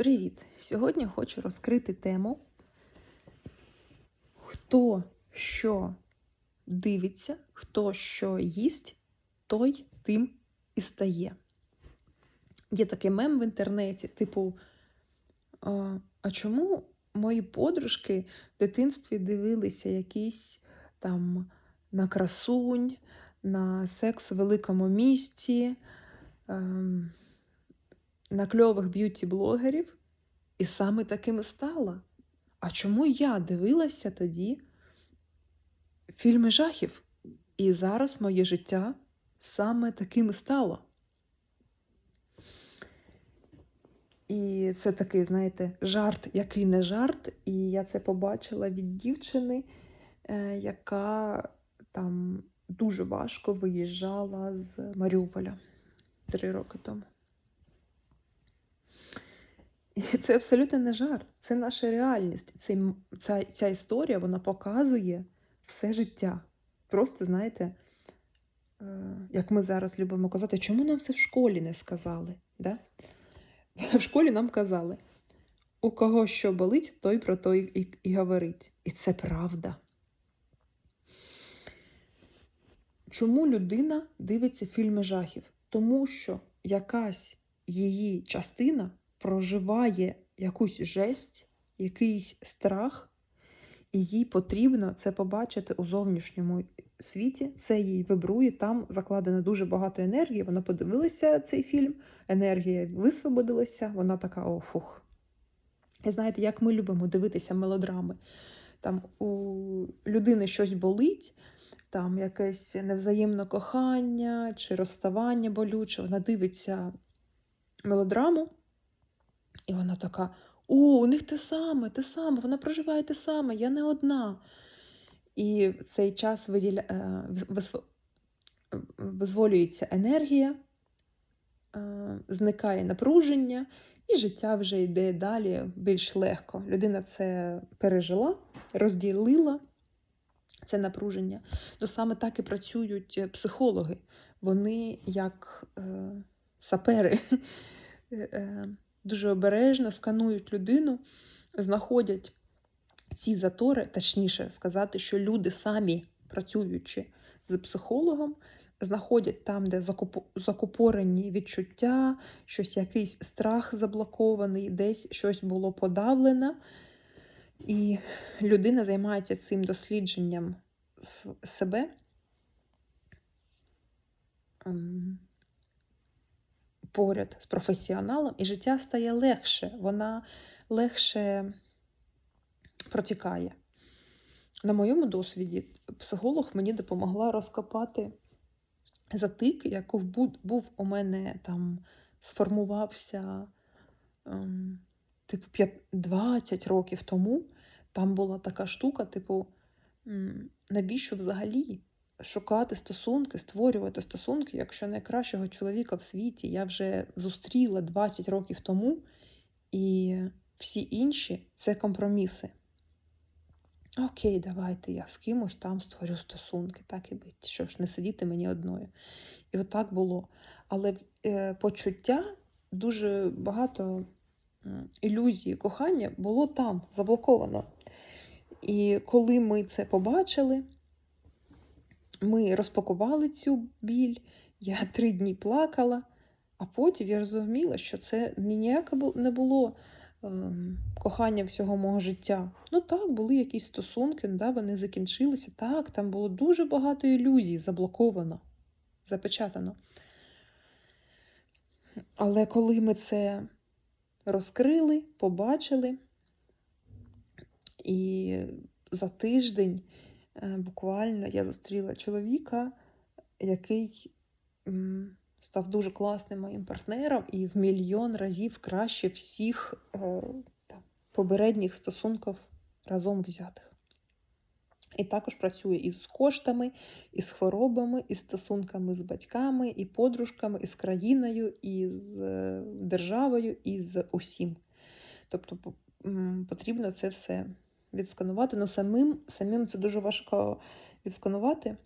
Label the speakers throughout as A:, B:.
A: Привіт! Сьогодні хочу розкрити тему, хто що дивиться, хто що їсть, той тим і стає. Є такий мем в інтернеті, типу, «А чому мої подружки в дитинстві дивилися якісь там на красунь, на секс у великому місті? На кльових б'юті-блогерів, і саме таким стала. А чому я дивилася тоді фільми жахів? І зараз моє життя саме таким стало. І це такий, знаєте, жарт, який не жарт. І я це побачила від дівчини, е, яка там дуже важко виїжджала з Маріуполя три роки тому. І це абсолютно не жарт, це наша реальність. Це, ця, ця історія вона показує все життя. Просто, знаєте, е, як ми зараз любимо казати, чому нам це в школі не сказали? Да? В школі нам казали, у кого що болить, той про той і, і говорить. І це правда. Чому людина дивиться фільми жахів? Тому що якась її частина проживає якусь жесть, якийсь страх, і їй потрібно це побачити у зовнішньому світі. Це їй вибрує, там закладено дуже багато енергії. Вона подивилася цей фільм, енергія висвободилася, вона така о, фух. І знаєте, як ми любимо дивитися мелодрами. Там у людини щось болить, там якесь невзаємне кохання чи розставання болюче, вона дивиться мелодраму. І вона така: О, у них те саме, те саме, вона проживає те саме, я не одна. І в цей час виділя... Е, визволюється енергія, е, зникає напруження, і життя вже йде далі більш легко. Людина це пережила, розділила це напруження. То саме так і працюють психологи. Вони як е, сапери. Дуже обережно сканують людину, знаходять ці затори, точніше сказати, що люди самі працюючи з психологом, знаходять там, де закупорені відчуття, щось якийсь страх заблокований, десь щось було подавлено. І людина займається цим дослідженням себе. Поряд з професіоналом, і життя стає легше, вона легше протікає. На моєму досвіді психолог мені допомогла розкопати затик, який був у мене там сформувався ем, типу 20 років тому. Там була така штука, типу, навіщо взагалі шукати стосунки, створювати стосунки, якщо найкращого чоловіка в світі я вже зустріла 20 років тому, і всі інші це компроміси. Окей, давайте я з кимось там створю стосунки, так і бить. Що ж, не сидіти мені одною. І отак було. Але е, почуття дуже багато ілюзій, кохання було там заблоковано. І коли ми це побачили, ми розпакували цю біль, я три дні плакала, а потім я розуміла, що це ніяке не було ем, кохання всього мого життя. Ну так, були якісь стосунки, да, вони закінчилися. Так, там було дуже багато ілюзій, заблоковано, запечатано. Але коли ми це розкрили, побачили, і за тиждень буквально я зустріла чоловіка, який став дуже класним моїм партнером і в мільйон разів краще всіх е, попередніх стосунків разом взятих. І також працює із коштами, із хворобами, із стосунками з батьками, і подружками, і з країною, і з е, державою, і з усім. Тобто потрібно це все відсканувати. Ну, самим самим це дуже важко відсканувати,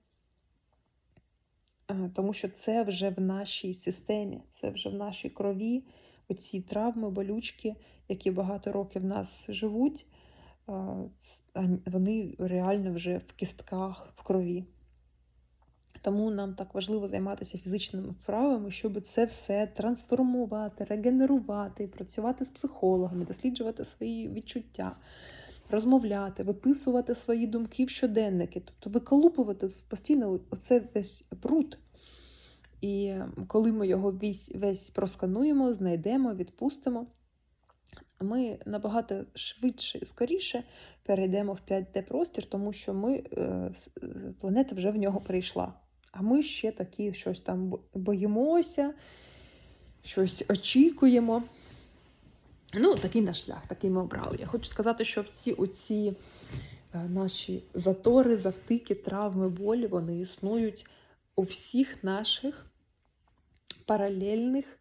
A: тому що це вже в нашій системі, це вже в нашій крові. оці травми, болючки, які багато років в нас живуть, вони реально вже в кістках, в крові. Тому нам так важливо займатися фізичними вправами, щоб це все трансформувати, регенерувати, працювати з психологами, досліджувати свої відчуття, розмовляти, виписувати свої думки в щоденники, тобто виколупувати постійно оце весь бруд. І коли ми його весь, весь проскануємо, знайдемо, відпустимо, ми набагато швидше і скоріше перейдемо в 5D-простір, тому що ми, е, планета вже в нього прийшла. А ми ще такі щось там боїмося, щось очікуємо. Ну, такий наш шлях, такий ми обрали. Я хочу сказати, що всі оці е, наші затори, завтики, травми, болі, вони існують у всіх наших паралельних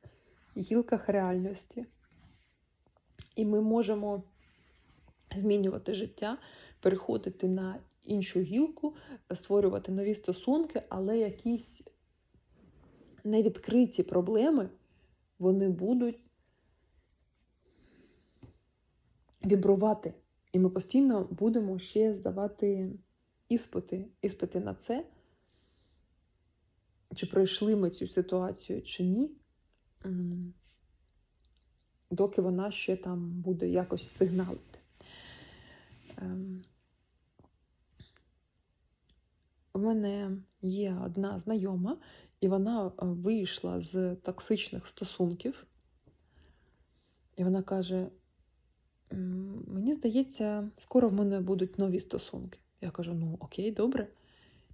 A: гілках реальності. І ми можемо змінювати життя, переходити на іншу гілку, створювати нові стосунки, але якісь невідкриті проблеми вони будуть вібрувати. І ми постійно будемо ще здавати іспити, іспити на це, чи пройшли ми цю ситуацію, чи ні, доки вона ще там буде якось сигналити. Ем, у мене є одна знайома, і вона е, вийшла з токсичних стосунків, і вона каже: мені здається, скоро в мене будуть нові стосунки. Я кажу: ну окей, добре.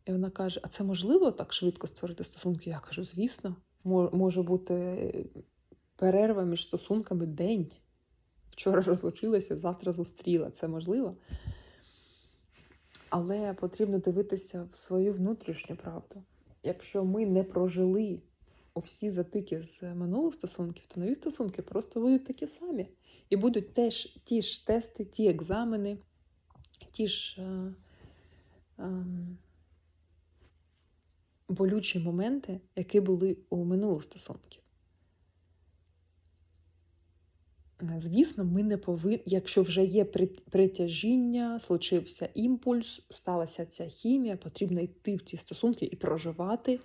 A: І вона каже: А це можливо так швидко створити стосунки? Я кажу, звісно, може бути перерва між стосунками день. Вчора розлучилася, завтра зустріла. Це можливо. Але потрібно дивитися в свою внутрішню правду. Якщо ми не прожили всі затики з минулих стосунків, то нові стосунки просто будуть такі самі. І будуть теж ті ж тести, ті екзамени, ті ж е, е, болючі моменти, які були у минулих стосунків. Звісно, ми не повинні, якщо вже є притяжіння, случився імпульс, сталася ця хімія, потрібно йти в ці стосунки і проживати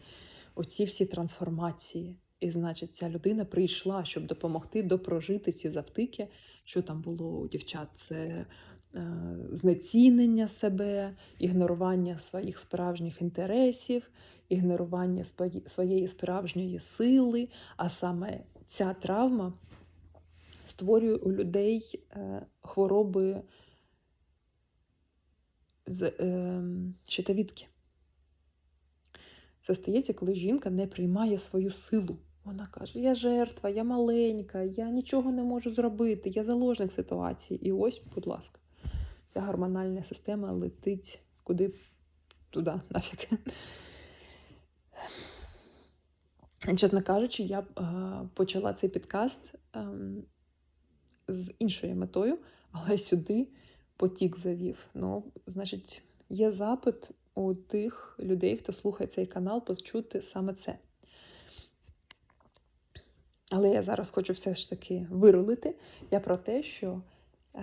A: оці всі трансформації. І, значить, ця людина прийшла, щоб допомогти допрожити ці завтики, що там було у дівчат. Це е, знецінення себе, ігнорування своїх справжніх інтересів, ігнорування своєї справжньої сили, а саме ця травма створює у людей е, хвороби з е, щитовідки. Це стається, коли жінка не приймає свою силу. Вона каже: Я жертва, я маленька, я нічого не можу зробити, я заложник ситуації. І ось, будь ласка, ця гормональна система летить куди туди нафіг. Чесно кажучи, я е, почала цей підкаст ем, з іншою метою, але сюди потік завів. Ну, значить, є запит у тих людей, хто слухає цей канал, почути саме це. Але я зараз хочу все ж таки вирулити. Я про те, що е,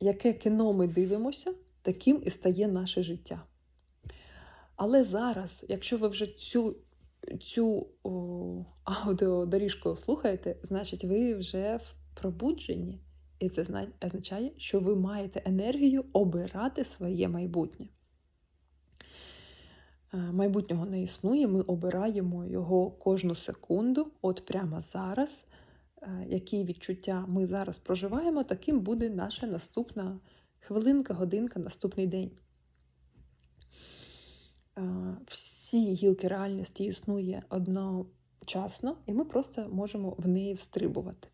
A: яке кіно ми дивимося, таким і стає наше життя. Але зараз, якщо ви вже цю цю о, аудіодоріжку слухаєте, значить, ви вже в пробудженні. І це означає, що ви маєте енергію обирати своє майбутнє. Е, майбутнього не існує, ми обираємо його кожну секунду, от прямо зараз. Е, які відчуття ми зараз проживаємо, таким буде наша наступна хвилинка, годинка, наступний день. Е, всі гілки реальності існує одночасно, і ми просто можемо в неї встрибувати.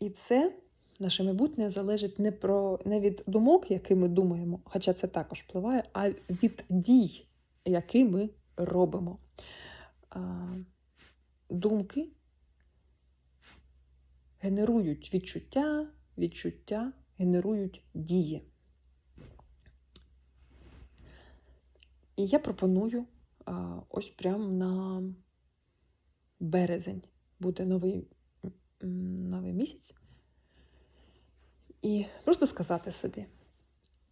A: І це наше майбутнє залежить не про не від думок, які ми думаємо, хоча це також впливає, а від дій, які ми робимо. Думки генерують відчуття, відчуття генерують дії. І я пропоную ось прямо на березень буде новий, новий місяць. І просто сказати собі: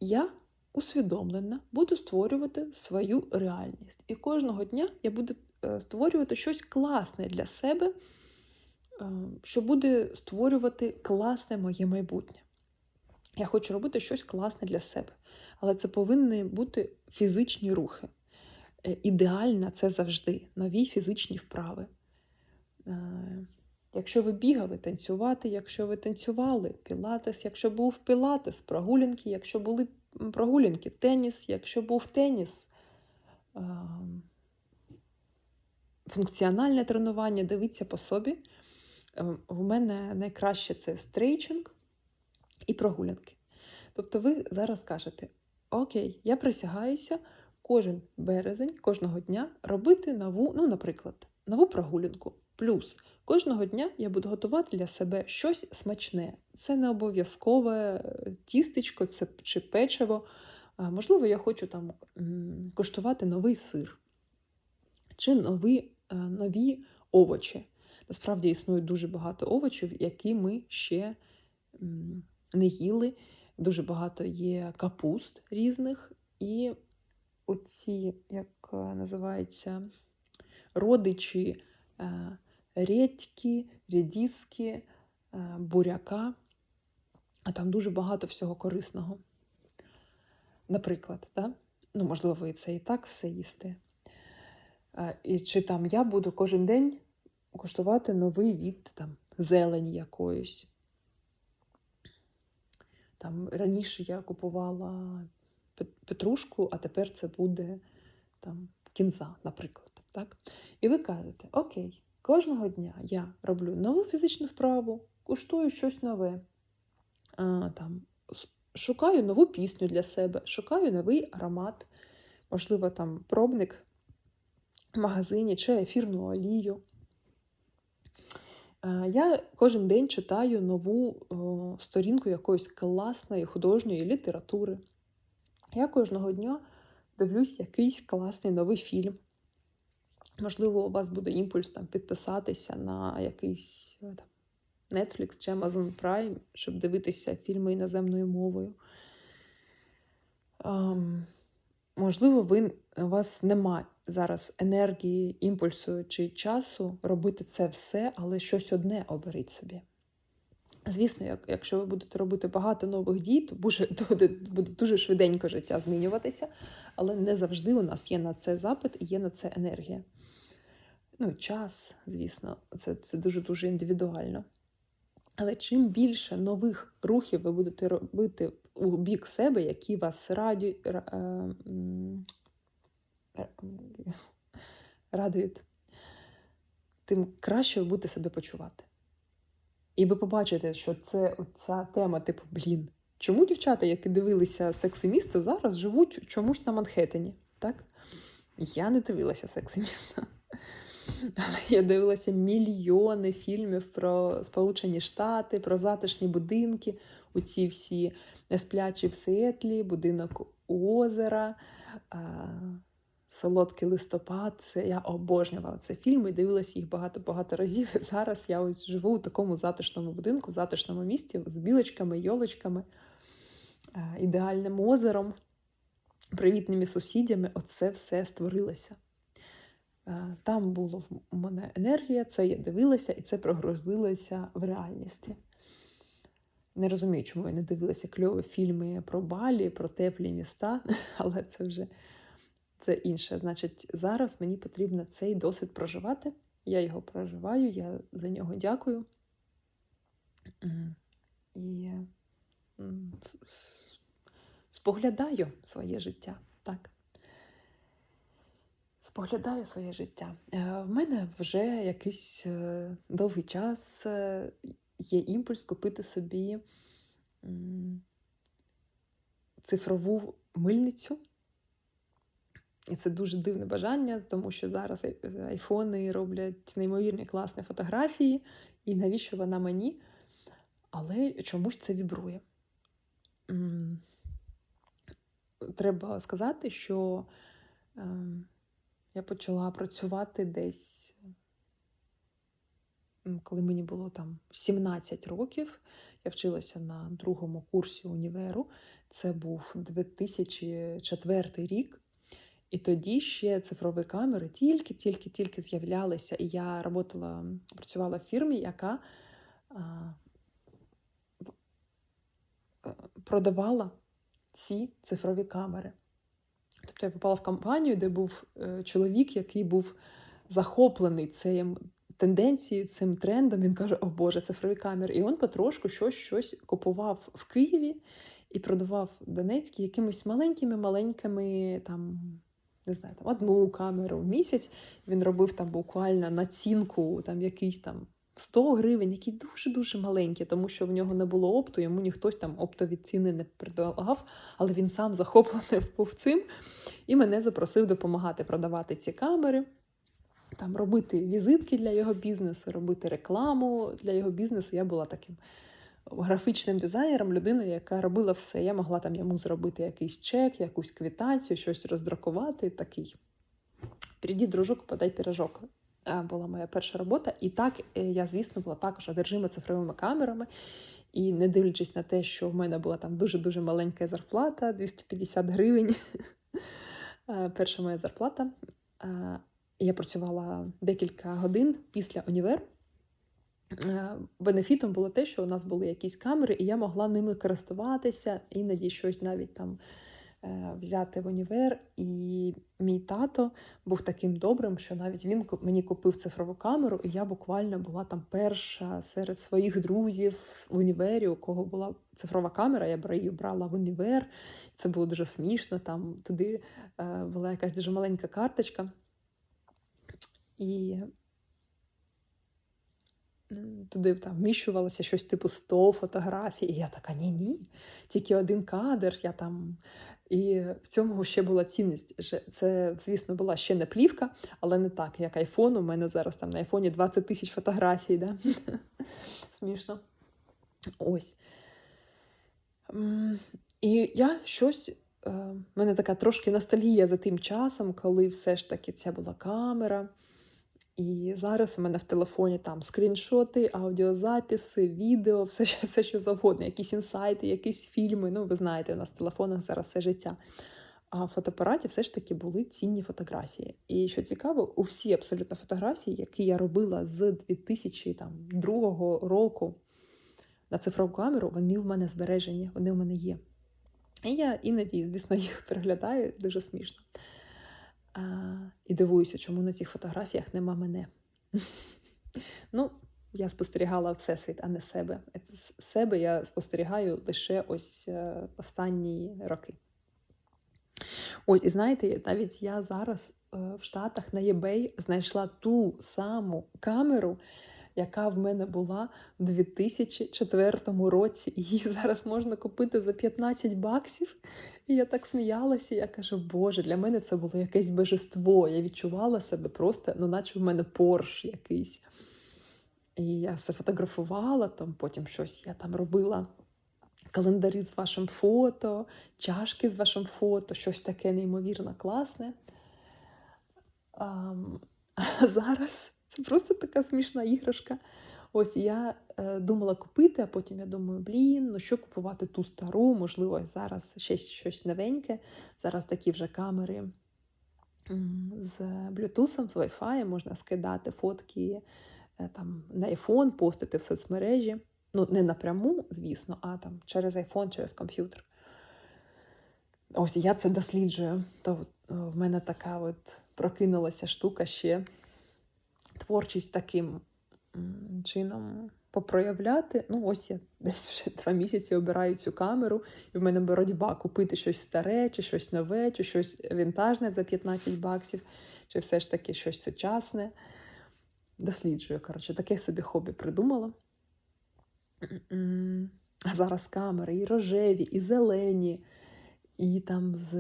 A: я усвідомлена буду створювати свою реальність. І кожного дня я буду е, створювати щось класне для себе, е, що буде створювати класне моє майбутнє. Я хочу робити щось класне для себе. Але це повинні бути фізичні рухи. Е, Ідеально це завжди нові фізичні вправи. Якщо ви бігали, танцювати, якщо ви танцювали, пілатес, якщо був пілатес, прогулянки, якщо були прогулянки, теніс, якщо був теніс, функціональне тренування, дивіться по собі. Е, В мене найкраще це стрейчинг і прогулянки. Тобто ви зараз кажете: Окей, я присягаюся кожен березень, кожного дня робити нову, ну, наприклад, нову прогулянку. Плюс кожного дня я буду готувати для себе щось смачне. Це не обов'язкове е, тістечко це, чи печиво. Можливо, я хочу там куштувати новий сир чи нові, е, нові овочі. Насправді існує дуже багато овочів, які ми ще не їли. Дуже багато є капуст різних, і оці, як е, називаються, родичі е, редьки, рядіски, е, буряка. А там дуже багато всього корисного. Наприклад, да? ну, можливо, ви це і так все їсте. Е, І чи там я буду кожен день куштувати новий від там, зелені якоїсь. Там раніше я купувала петрушку, а тепер це буде там кінза, наприклад. Так? І ви кажете: Окей, кожного дня я роблю нову фізичну вправу, куштую щось нове. А, там, шукаю нову пісню для себе, шукаю новий аромат, можливо, там пробник в магазині чи ефірну олію. Я кожен день читаю нову о, сторінку якоїсь класної художньої літератури. Я кожного дня дивлюсь якийсь класний новий фільм. Можливо, у вас буде імпульс там, підписатися на якийсь е, там, Netflix чи Amazon Prime, щоб дивитися фільми іноземною мовою. Ем, можливо, ви, у вас немає зараз енергії, імпульсу чи часу робити це все, але щось одне оберіть собі. Звісно, як, якщо ви будете робити багато нових дій, то буде, буде, дуже швиденько життя змінюватися, але не завжди у нас є на це запит і є на це енергія. Ну, і час, звісно, це, це дуже-дуже індивідуально. Але чим більше нових рухів ви будете робити у бік себе, які вас раді, ра- е, радують, тим краще ви будете себе почувати. І ви побачите, що це ця тема, типу, блін, чому дівчата, які дивилися секс і місто, зараз живуть чомусь на Манхеттені, так? Я не дивилася секс і місто. Але я дивилася мільйони фільмів про Сполучені Штати, про затишні будинки, у ці всі сплячі в Сіетлі, будинок у озера, Солодкий листопад. Це я обожнювала ці фільми, дивилася їх багато-багато разів. І зараз я ось живу у такому затишному будинку, затишному місті з білочками, йолочками, ідеальним озером, привітними сусідями. Оце все створилося. Е, Там було в- мене енергія, це я дивилася, і це прогрузилося в реальності. Не розумію, чому я не дивилася кльові фільми про Балі, про теплі міста, але це вже це інше. Значить, зараз мені потрібно цей досвід проживати. Я його проживаю, я за нього дякую. І споглядаю своє життя. Так. Споглядаю своє життя. Е, В мене вже якийсь е, довгий час е, є імпульс купити собі цифрову мильницю. І це дуже дивне бажання, тому що зараз айфони роблять неймовірні класні фотографії, і навіщо вона мені? Але чомусь це вібрує. Треба сказати, що ем, я почала працювати десь коли мені було там 17 років. Я вчилася на другому курсі універу. Це був 2004 рік. І тоді ще цифрові камери тільки-тільки-тільки з'являлися. І я работала, працювала в фірмі, яка е, продавала ці цифрові камери. Тобто я попала в компанію, де був е, чоловік, який був захоплений цим тенденцією, цим трендом. Він каже: О Боже, цифрові камери. І він потрошку щось щось купував в Києві і продавав в Донецькій якимись маленькими-маленькими там. Не знаю, там одну камеру в місяць він робив там буквально націнку, там якийсь там 100 гривень, які дуже-дуже маленькі, тому що в нього не було опту, йому ніхтось там оптові ціни не предлагав, але він сам захоплений був цим і мене запросив допомагати продавати ці камери, там робити візитки для його бізнесу, робити рекламу для його бізнесу. Я була таким графічним дизайнером, людиною, яка робила все. Я могла там йому зробити якийсь чек, якусь квитанцію, щось роздрукувати. Такий. Приді, дружок, подай пірожок. Була моя перша робота. І так е, я, звісно, була також одержима цифровими камерами. І не дивлячись на те, що в мене була там дуже-дуже маленька зарплата 250 гривень. Перша моя зарплата. Я працювала декілька годин після універу. Бенефітом було те, що у нас були якісь камери, і я могла ними користуватися, іноді щось навіть там е, взяти в універ. І мій тато був таким добрим, що навіть він мені купив цифрову камеру, і я буквально була там перша серед своїх друзів в універі, у кого була цифрова камера. Я її брала в універ. Це було дуже смішно. Там туди е, була якась дуже маленька карточка. І туди там вміщувалося щось типу 100 фотографій. І я така, ні-ні, тільки один кадр. я там... І в цьому ще була цінність. Це, звісно, була ще не плівка, але не так, як айфон. У мене зараз там на айфоні 20 тисяч фотографій. Да? Смішно. Ось. І я щось. У е, мене така трошки ностальгія за тим часом, коли все ж таки ця була камера. І зараз у мене в телефоні там скріншоти, аудіозаписи, відео, все, все що завгодно, якісь інсайти, якісь фільми. Ну, ви знаєте, у нас в телефонах зараз все життя. А в фотоапараті все ж таки були цінні фотографії. І що цікаво, у всі абсолютно фотографії, які я робила з 2002 року на цифрову камеру, вони в мене збережені, вони в мене є. І я іноді, звісно, їх переглядаю дуже смішно. І дивуюся, чому на цих фотографіях нема мене. Ну, я спостерігала Всесвіт, а не себе. Себе я спостерігаю лише ось е, останні роки. Ось, і знаєте, навіть я зараз е, в Штатах на eBay знайшла ту саму камеру, яка в мене була в 2004 році. Її зараз можна купити за 15 баксів. І я так сміялася, я кажу, Боже, для мене це було якесь божество. Я відчувала себе просто, ну, наче в мене порш якийсь. І я все фотографувала, там потім щось я там робила. Календарі з вашим фото, чашки з вашим фото, щось таке неймовірно класне. А, а зараз просто така смішна іграшка. Ось я е, думала купити, а потім я думаю, блін, ну що купувати ту стару, можливо, зараз ще щось новеньке. Зараз такі вже камери з Bluetooth, з Wi-Fi, можна скидати фотки е, там, на iPhone, постити в соцмережі. Ну, не напряму, звісно, а там через iPhone, через комп'ютер. Ось я це досліджую. То е, в мене така от прокинулася штука ще творчість таким чином попроявляти. Ну, ось я десь вже два місяці обираю цю камеру, і в мене боротьба купити щось старе, чи щось нове, чи щось вінтажне за 15 баксів, чи все ж таки щось сучасне. Досліджую, коротше, таке собі хобі придумала. А зараз камери і рожеві, і зелені, і там з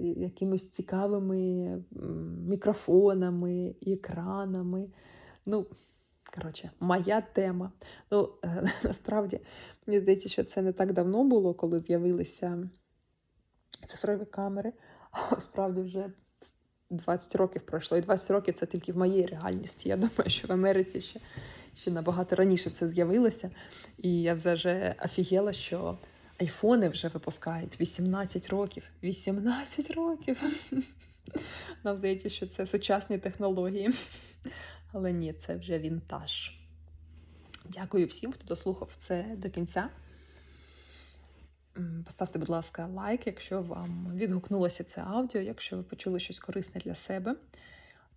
A: якимись цікавими мікрофонами, і екранами. Ну, коротше, моя тема. Ну, е, насправді, мені здається, що це не так давно було, коли з'явилися цифрові камери. А справді вже 20 років пройшло. І 20 років це тільки в моїй реальності. Я думаю, що в Америці ще ще набагато раніше це з'явилося. І я вже офігела, що айфони вже випускають 18 років. 18 років. Нам здається, що це сучасні технології. Але ні, це вже вінтаж. Дякую всім, хто дослухав це до кінця. Поставте, будь ласка, лайк, якщо вам відгукнулося це аудіо, якщо ви почули щось корисне для себе.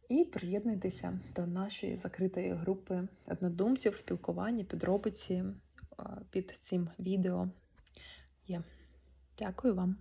A: І приєднуйтеся до нашої закритої групи однодумців, спілкування, підробиці під цим відео є. Дякую вам.